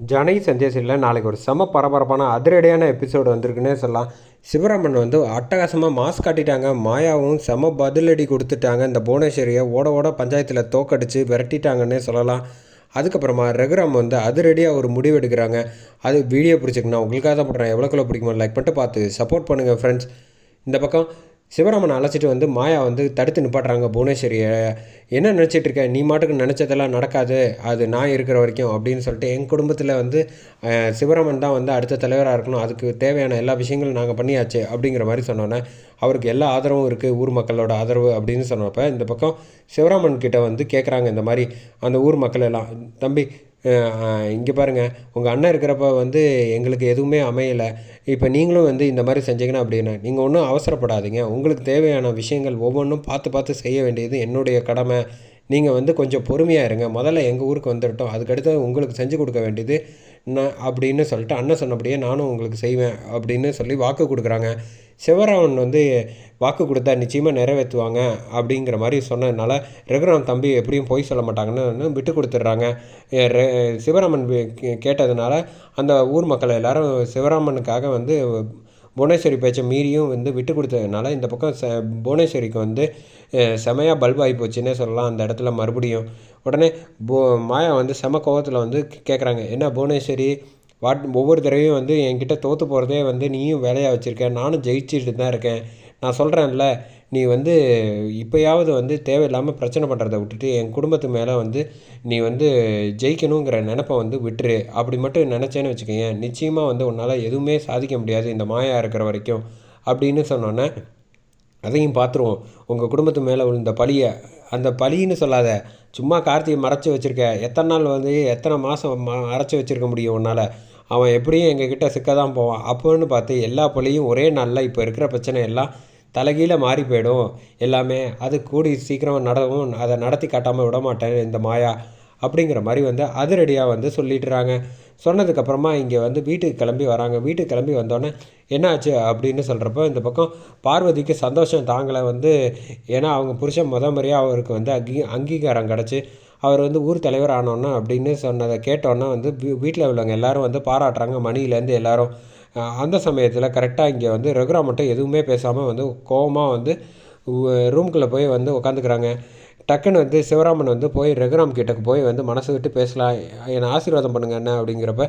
ஜானகி சந்தியாசிரியில் நாளைக்கு ஒரு செம பரபரப்பான அதிரடியான எபிசோடு வந்திருக்குன்னே சொல்லலாம். சிவராமன் வந்து அட்டகாசமாக மாஸ்க் காட்டிட்டாங்க. மாயாவும் செம பதிலடி கொடுத்துட்டாங்க. இந்த புவனேஸ்வரியை ஓட ஓட பஞ்சாயத்தில் தோக்கடிச்சு விரட்டிட்டாங்கன்னே சொல்லலாம். அதுக்கப்புறமா ரகுராம் வந்து அதிரடியாக ஒரு முடிவு எடுக்கிறாங்க. அது வீடியோ பிடிச்சிக்கணும் உங்களுக்காக தான் பண்ணுறேன் எவ்வளோக்குள்ள பிடிக்குமோ லைக் பண்ணிட்டு பார்த்து சப்போர்ட் பண்ணுங்கள் ஃப்ரெண்ட்ஸ் இந்த பக்கம் சிவராமனை அழைச்சிட்டு வந்து மாயா வந்து தடுத்து நிப்பாட்டுறாங்க புவனேஸ்வரியை. என்ன நினச்சிட்டு இருக்க? நீ மாட்டுக்கு நினச்சதெல்லாம் நடக்காது. அது நான் இருக்கிற வரைக்கும் அப்படின்னு சொல்லிட்டு என் குடும்பத்தில் வந்து சிவராமன் தான் வந்து அடுத்த தலைவராக இருக்கணும். அதுக்கு தேவையான எல்லா விஷயங்களும் நாங்கள் பண்ணியாச்சு அப்படிங்கிற மாதிரி சொன்னோன்னே அவருக்கு எல்லா ஆதரவும் இருக்குது ஊர் மக்களோட ஆதரவு அப்படின்னு சொன்னப்போ இந்த பக்கம் சிவராமன் கிட்ட வந்து கேட்குறாங்க இந்த மாதிரி அந்த ஊர் மக்கள் எல்லாம் தம்பி இங்கே பாருங்கள் உங்கள் அண்ணன் இருக்கிறப்ப வந்து எங்களுக்கு எதுவுமே அமையலை. இப்போ நீங்களும் வந்து இந்த மாதிரி செஞ்சீங்கன்னா அப்படின்னா நீங்கள் ஒன்றும் அவசரப்படாதீங்க. உங்களுக்கு தேவையான விஷயங்கள் ஒவ்வொன்றும் பார்த்து பார்த்து செய்ய வேண்டியது என்னுடைய கடமை. நீங்கள் வந்து கொஞ்சம் பொறுமையாக இருங்க. முதல்ல எங்கள் ஊருக்கு வந்துட்டோம் அதுக்கடுத்து உங்களுக்கு செஞ்சு கொடுக்க வேண்டியது நான் அப்படின்னு சொல்லிட்டு அண்ணன் சொன்னபடியே நானும் உங்களுக்கு செய்வேன் அப்படின்னு சொல்லி வாக்கு கொடுக்குறாங்க. சிவராமன் வந்து வாக்கு கொடுத்தா நிச்சயமாக நிறைவேற்றுவாங்க அப்படிங்கிற மாதிரி சொன்னதுனால ரகுராம் தம்பி எப்படியும் பொய் சொல்ல மாட்டாங்கன்னு விட்டு கொடுத்துட்றாங்க. சிவராமன் கேட்டதுனால அந்த ஊர் மக்கள் எல்லாரும் சிவராமனுக்காக வந்து புவனேஸ்வரி பேச்சை மீறியும் வந்து விட்டு கொடுத்ததுனால இந்த பக்கம் ச புவனேஸ்வரிக்கு வந்து செமையாக பல்ப் ஆகி போச்சுன்னே சொல்லலாம். அந்த இடத்துல மறுபடியும் உடனே போ மாயா வந்து செம கோவத்தில் வந்து கேட்குறாங்க என்ன புவனேஸ்வரி? வாட் ஒவ்வொரு தடவையும் வந்து என்கிட்ட தோற்று போகிறதே வந்து நீயும் வேலையாக வச்சுருக்க. நானும் ஜெயிச்சுட்டு தான் இருக்கேன். நான் சொல்கிறேன்ல நீ வந்து இப்போயாவது வந்து தேவையில்லாமல் பிரச்சனை பண்ணுறதை விட்டுட்டு என் குடும்பத்து மேலே வந்து நீ வந்து ஜெயிக்கணுங்கிற நினப்பை வந்து விட்டுரு. அப்படி மட்டும் நினச்சேன்னு வச்சுக்கோயேன் நிச்சயமாக வந்து உன்னால் எதுவுமே சாதிக்க முடியாது இந்த மாயா இருக்கிற வரைக்கும். அப்படின்னு சொன்னோன்னே அதையும் பார்த்துருவோம் உங்கள் குடும்பத்து மேலே விழுந்த பழியை அந்த பழின்னு சொல்லாத சும்மா கார்த்திகை மறைச்சி வச்சுருக்க. எத்தனை நாள் வந்து எத்தனை மாதம் மறைச்சி வச்சுருக்க முடியும் உன்னால்? அவன் எப்படியும் எங்ககிட்ட சிக்க தான் போவான். அப்போன்னு பார்த்து எல்லா பழியும் ஒரே நாளில் இப்போ இருக்கிற பிரச்சனை எல்லாம் தலைகீழே மாறி போயிடும். எல்லாமே அது கூடி சீக்கிரம் நடவும் அதை நடத்தி காட்டாமல் விட மாட்டேன் இந்த மாயா அப்படிங்கிற மாதிரி வந்து அதிரடியாக வந்து சொல்லிட்டுறாங்க சொன்னதுக்கப்புறமா இங்கே வந்து வீட்டுக்கு கிளம்பி வராங்க. வீட்டுக்கு கிளம்பி வந்தோடனே என்னாச்சு அப்படின்னு சொல்கிறப்போ இந்த பக்கம் பார்வதிக்கு சந்தோஷம் தாங்களை வந்து ஏன்னா அவங்க புருஷன் முத முறையாக அவருக்கு வந்து அங்கீ அங்கீகாரம் கிடச்சி அவர் வந்து ஊர் தலைவர் ஆனோன்னா அப்படின்னு சொன்னதை கேட்டோன்னே வந்து வீட்டில் உள்ளவங்க எல்லாரும் வந்து பாராட்டுறாங்க. மணிலேருந்து எல்லாரும் அந்த சமயத்தில் கரெக்டாக இங்கே வந்து ரகுரா மட்டும் எதுவுமே பேசாமல் வந்து கோவமாக வந்து ரூம்குள்ளே போய் வந்து உட்காந்துக்கிறாங்க டக்குன்னு வந்து சிவராமன் வந்து போய் ரகுராம் கிட்டக்கு போய் வந்து மனசு விட்டு பேசலாம். என்னை ஆசீர்வாதம் பண்ணுங்க என்ன அப்படிங்கிறப்ப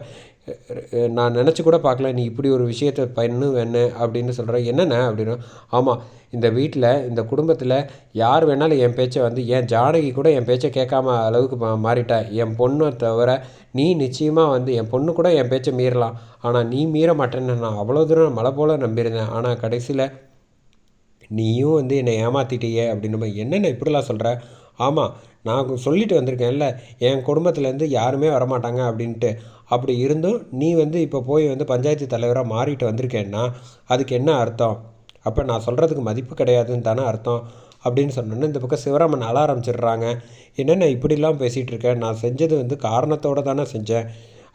நான் நினச்சி கூட பார்க்கல நீ இப்படி ஒரு விஷயத்தை பண்ணு வேணு அப்படின்னு சொல்கிறேன் என்னென்ன அப்படின்னா ஆமாம் இந்த வீட்டில் இந்த குடும்பத்தில் யார் வேணாலும் என் பேச்சை வந்து என் ஜானகி கூட என் பேச்சை கேட்காம அளவுக்கு மா மாறிட்டா. என் பொண்ணை தவிர நீ நிச்சயமாக வந்து என் பொண்ணு கூட என் பேச்சை மீறலாம். ஆனால் நீ மீற மாட்டேன்னு நான் அவ்வளோ தூரம் மலை போல் நம்பியிருந்தேன். ஆனால் கடைசியில் நீயும் வந்து என்னை ஏமாத்திட்டியே அப்படின்னு என்னென்ன இப்படிலாம் சொல்கிற ஆமாம் நான் சொல்லிட்டு வந்திருக்கேன்ல என் குடும்பத்துலேருந்து யாருமே வரமாட்டாங்க அப்படின்ட்டு. அப்படி இருந்தும் நீ வந்து இப்போ போய் வந்து பஞ்சாயத்து தலைவராக மாறிட்டு வந்திருக்கேன்னா அதுக்கு என்ன அர்த்தம்? அப்போ நான் சொல்கிறதுக்கு மதிப்பு கிடையாதுன்னு தானே அர்த்தம். அப்படின்னு சொன்னோன்னே இந்த பக்கம் சிவராமன் அழ ஆரம்பிச்சிடுறாங்க. என்னென்ன இப்படிலாம் பேசிகிட்டு இருக்கேன் நான் செஞ்சது வந்து காரணத்தோடு தானே செஞ்சேன்.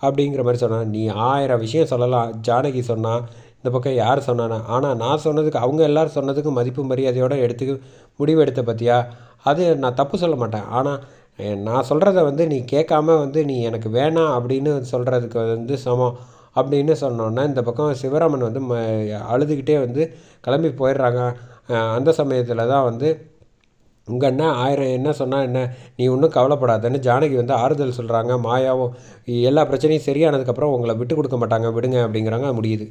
அப்படிங்கிற மாதிரி சொன்னான் நீ ஆயிரம் விஷயம் சொல்லலாம். ஜானகி சொன்னான் இந்த பக்கம் யார் சொன்னானா? ஆனால் நான் சொன்னதுக்கு அவங்க எல்லாரும் சொன்னதுக்கு மதிப்பு மரியாதையோட எடுத்து முடிவு எடுத்த பற்றியா அது நான் தப்பு சொல்ல மாட்டேன். ஆனால் நான் சொல்கிறத வந்து நீ கேட்காம வந்து நீ எனக்கு வேணாம் அப்படின்னு சொல்கிறதுக்கு வந்து சமம் அப்படின்னு சொன்னோன்னே இந்த பக்கம் சிவராமன் வந்து ம அழுதுகிட்டே வந்து கிளம்பி போயிடுறாங்க. அந்த சமயத்தில் தான் வந்து உங்கள் அண்ணன் ஆயிரம் என்ன சொன்னால் என்ன? நீ ஒன்றும் கவலைப்படாதன்னு ஜானகி வந்து ஆறுதல் சொல்கிறாங்க மாயாவும் எல்லா பிரச்சனையும் சரியானதுக்கப்புறம் உங்களை விட்டு கொடுக்க மாட்டாங்க. விடுங்க அப்படிங்கிறாங்க முடியுது.